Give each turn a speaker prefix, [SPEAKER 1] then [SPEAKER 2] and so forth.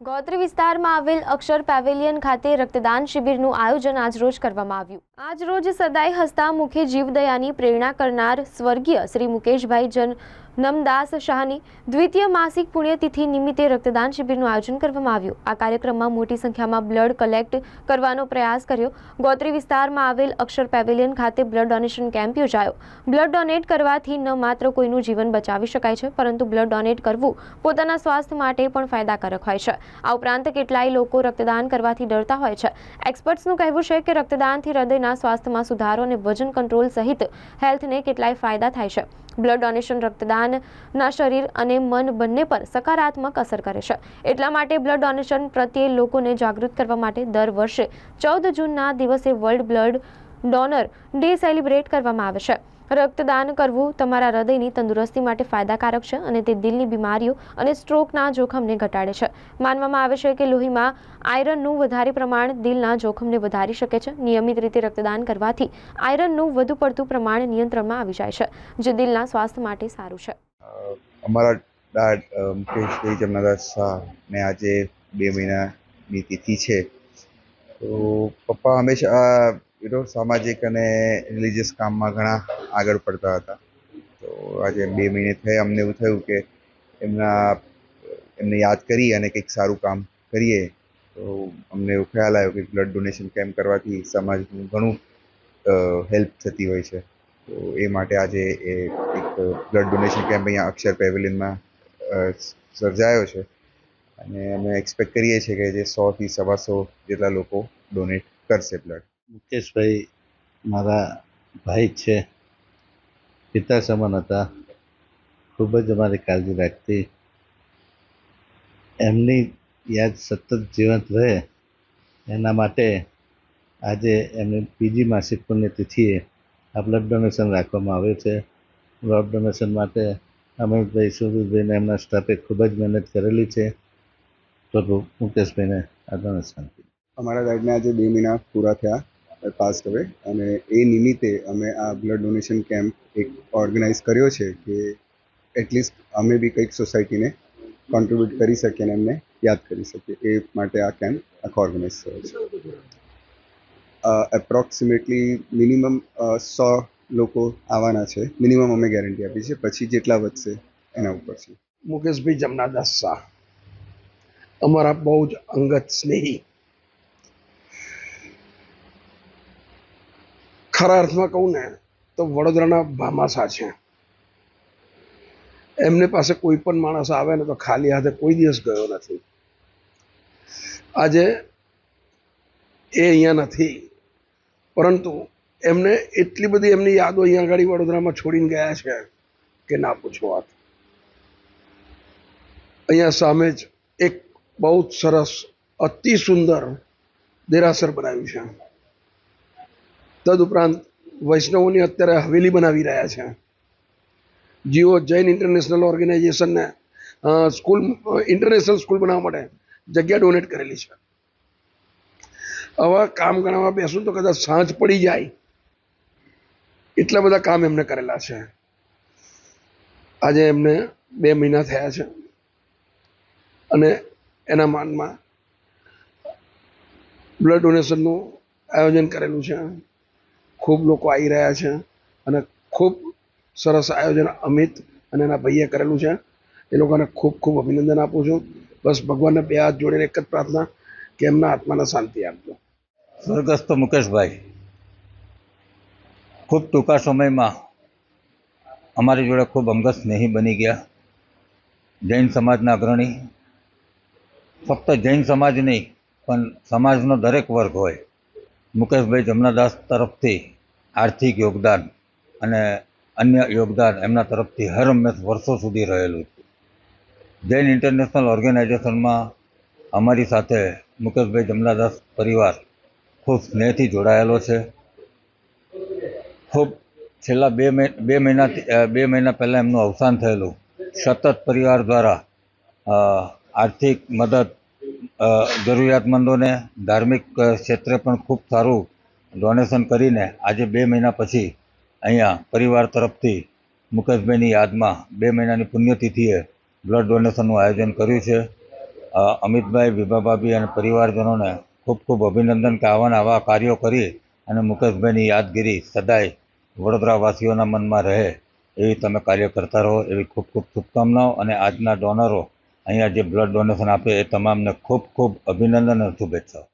[SPEAKER 1] ગોત્રી વિસ્તારમાં આવેલ અક્ષર પેવેલિયન ખાતે રક્તદાન શિબિરનું આયોજન આજરોજ કરવામાં આવ્યું. આજરોજ સદાય હસતા મુખે જીવદયાની પ્રેરણા કરનાર સ્વર્ગીય શ્રી મુકેશભાઈ જન નમદાસ શાહની દ્વિતીય માસિક પુણ્યતિથિ નિમિત્તે રક્તદાન શિબિરનું આયોજન કરવામાં આવ્યું. આ કાર્યક્રમમાં મોટી સંખ્યામાં બ્લડ કલેક્ટ કરવાનો પ્રયાસ કર્યો. ગોત્રી વિસ્તારમાં આવેલ અક્ષર પેવેલિયન ખાતે બ્લડ ડોનેશન કેમ્પ યોજાયો. બ્લડ ડોનેટ કરવાથી ન માત્ર કોઈનું જીવન બચાવી શકાય છે, પરંતુ બ્લડ ડોનેટ કરવું પોતાના સ્વાસ્થ્ય માટે પણ ફાયદાકારક હોય છે. આ ઉપરાંત કેટલાય લોકો રક્તદાન કરવાથી ડરતા હોય છે. એક્સપર્ટ્સનું કહેવું છે કે રક્તદાનથી હૃદયના સ્વાસ્થ્યમાં સુધારો અને વજન કંટ્રોલ સહિત હેલ્થને કેટલાય ફાયદા થાય છે. બ્લડ ડોનેશન રક્તદાનના શરીર અને મન બંને પર સકારાત્મક અસર કરે છે. એટલા માટે બ્લડ ડોનેશન પ્રત્યે લોકોને જાગૃત કરવા માટે દર વર્ષે ચૌદ જૂનના દિવસે world blood donor day celebrate કરવામાં આવે છે. રક્તદાન કરવું તમારા હૃદયની તંદુરસ્તી માટે ફાયદાકારક છે અને તે દિલની બીમારીઓ અને સ્ટ્રોકના જોખમને ઘટાડે છે. માનવામાં આવે છે કે લોહીમાં આયરનનું વધારે પ્રમાણ દિલના જોખમને વધારી શકે છે. નિયમિત રીતે રક્તદાન કરવાથી આયરનનું વધુ પડતું પ્રમાણ નિયંત્રણમાં આવી જાય છે, જે દિલના સ્વાસ્થ્ય માટે સારું છે.
[SPEAKER 2] અમારા મુકેશભાઈ જમનાદાસ શાહને આજે બે મહિનાની તિથિ છે. તો પપ્પા હંમેશા યુનો સામાજિક અને રિલિજિયસ કામમાં ઘણા આગળ પડતા હતા. તો આજે બે મહિને થયા, અમને એવું થયું કે એમના, એમને યાદ કરી અને કંઈક સારું કામ કરીએ. તો અમને એવો ખ્યાલ આવ્યો કે બ્લડ ડોનેશન કેમ્પ કરવાથી સમાજનું ઘણું હેલ્પ થતી હોય છે. તો એ માટે આજે એ એક બ્લડ ડોનેશન કેમ્પ અહીંયા અક્ષર પેવેલિયનમાં સર્જાયો છે. અને અમે એક્સપેક્ટ કરીએ છીએ કે જે સોથી સવા સો જેટલા લોકો ડોનેટ કરશે બ્લડ
[SPEAKER 3] મુકેશભાઈ, મારા ભાઈ છે. પિતા સમાન હતા. ખૂબ જ અમારી કાળજી રાખતી. એમની યાદ સતત જીવંત રહે. એના માટે આજે એમની બીજી માસિક પુણ્યતિથિએ આ બ્લડ ડોનેશન રાખવામાં આવ્યું છે. બ્લડ ડોનેશન માટે અમિતભાઈ સુરજભાઈને એમના સ્ટાફે ખૂબ જ મહેનત કરેલી છે. પ્રભુ મુકેશભાઈને આ ડોનેશન.
[SPEAKER 4] અમારા ગાઈડને આજે બે મહિના પૂરા થયા. પાસ અવે અને એ નિમિત્તે અમે આ બ્લડ ડોનેશન કેમ્પ એક ઓર્ગેનાઇઝ કર્યો છે કે એટલીસ્ટ અમે બી કંઈક સોસાયટીને કોન્ટ્રીબ્યુટ કરી શકીએ અને એમને યાદ કરી શકીએ. એ માટે આ કેમ્પ આખો ઓર્ગેનાઇઝ થયો છે. એપ્રોક્સિમેટલી મિનિમમ સો લોકો આવવાના છે. મિનિમમ અમે ગેરંટી આપી છે. પછી જેટલા વધશે એના ઉપર છે.
[SPEAKER 5] મુકેશભાઈ જમનાદાસ શાહ. અમારા બહુ જ અંગત સ્નેહી ખરા અર્થમાં કહું ને, તો વડોદરાના ભામાસા છે. એમને પાસે કોઈ પણ માણસ આવે ને તો ખાલી હાથે કોઈ દિવસ ગયો નથી. આજે એ અહીંયા નથી. પરંતુ એમને એટલી બધી એમની યાદો અહીંયા આગળ વડોદરામાં છોડીને ગયા છે કે ના પૂછો વાત. અહીંયા સામે જ એક બહુ જ સરસ, અતિ સુંદર દેરાસર બનાવ્યું છે. તદુપરાંત વૈષ્ણવોની અત્યારે હવેલી બનાવી રહ્યા છે. જીઓ જૈન ઇન્ટરનેશનલ ઓર્ગેનાઇઝેશનને સ્કૂલ, ઇન્ટરનેશનલ સ્કૂલ બનાવવા માટે જગ્યા ડોનેટ કરેલી છે. આવા કામ ગણાવવા બેસું તો કદાચ સાંજ પડી જાય. એટલા બધા કામ એમને કરેલા છે. આજે એમને બે મહિના થયા છે. અને એના માનમાં બ્લડ ડોનેશનનું આયોજન કરેલું છે. ખૂબ લોકો આવી રહ્યા છે અને ખૂબ સરસ આયોજન અમિત અને એના ભાઈએ કરેલું છે. એ લોકોને ખૂબ ખૂબ અભિનંદન આપું છું. બસ ભગવાનને બે હાથ જોડીને એક જ પ્રાર્થના કે એમના આત્માને શાંતિ આપજો.
[SPEAKER 6] સ્વર્ગસ્થ મુકેશભાઈ, ખૂબ ટૂંકા સમયમાં અમારી જોડે ખૂબ અંગત સ્નેહી બની ગયા. જૈન સમાજના અગ્રણી. ફક્ત જૈન સમાજ નહીં, પણ સમાજનો દરેક વર્ગ હોય. મુકેશભાઈ જમનાદાસ તરફથી આર્થિક યોગદાન અને અન્ય યોગદાન એમના તરફથી હર હંમેશ વર્ષો સુધી રહેલું છે. જૈન ઇન્ટરનેશનલ ઓર્ગેનાઇઝેશનમાં અમારી સાથે મુકેશભાઈ જમનાદાસ પરિવાર ખૂબ સ્નેહથી જોડાયેલો છે. ખૂબ છેલ્લા બે બે મહિનાથી બે મહિના પહેલાં એમનું અવસાન થયેલું. સતત પરિવાર દ્વારા આર્થિક મદદ જરૂરિયાતમંદોને ધાર્મિક ક્ષેત્રે પણ ખૂબ સારું ડોનેશન કરીને આજે બે મહિના પછી અહીંયા પરિવાર તરફથી મુકેશભાઈની યાદમાં બે મહિનાની પુણ્યતિથિએ બ્લડ ડોનેશનનું આયોજન કર્યું છે. અમિતભાઈ, વિભાભાભી અને પરિવારજનોને ખૂબ ખૂબ અભિનંદન કે આવાના આવા કાર્યો કરી અને મુકેશભાઈની યાદગીરી સદાય વડોદરાવાસીઓના મનમાં રહે એવી તમે કાર્ય કરતા રહો એવી ખૂબ ખૂબ શુભકામનાઓ અને આજના ડોનરો અહીંયા જે બ્લડ ડોનેશન આપે એ તમામને ખૂબ ખૂબ અભિનંદન અને શુભેચ્છાઓ.